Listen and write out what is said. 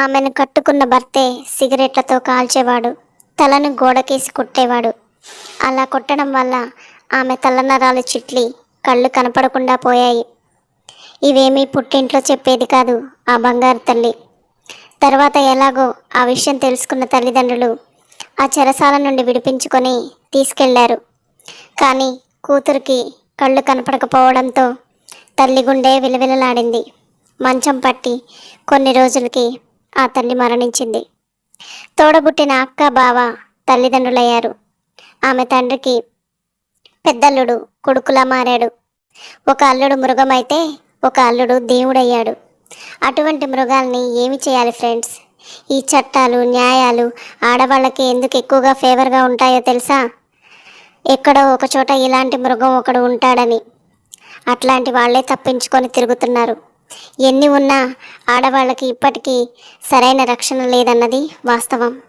ఆమెను కట్టుకున్న భర్తే సిగరెట్లతో కాల్చేవాడు తలను గోడకేసి కొట్టేవాడు. అలా కొట్టడం వల్ల ఆమె తలనరాలు చిట్లి కళ్ళు కనపడకుండా పోయాయి. ఇవేమీ పుట్టింట్లో చెప్పేది కాదు ఆ బంగారు తల్లి. తర్వాత ఎలాగో ఆ విషయం తెలుసుకున్న తల్లిదండ్రులు ఆ చెరసాల నుండి విడిపించుకొని తీసుకెళ్ళారు. కానీ కూతురికి కళ్ళు కనపడకపోవడంతో తల్లి గుండె విలవిలలాడింది. మంచం పట్టి కొన్ని రోజులకి ఆ తల్లి మరణించింది. తోడబుట్టిన అక్క బావ తల్లిదండ్రులయ్యారు. ఆమె తండ్రికి పెద్దల్లుడు కొడుకులా మారాడు. ఒక అల్లుడు మృగమైతే ఒక అల్లుడు దేవుడయ్యాడు. అటువంటి మృగాల్ని ఏమి చేయాలి ఫ్రెండ్స్? ఈ చట్టాలు న్యాయాలు ఆడవాళ్ళకి ఎందుకు ఎక్కువగా ఫేవర్గా ఉంటాయో తెలుసా? ఎక్కడో ఒక చోట ఇలాంటి మృగం ఒకడు ఉంటాడని. అట్లాంటి వాళ్ళే తప్పించుకొని తిరుగుతున్నారు. ఎన్ని ఉన్నా ఆడవాళ్ళకి ఇప్పటికీ సరైన రక్షణ లేదన్నది వాస్తవం.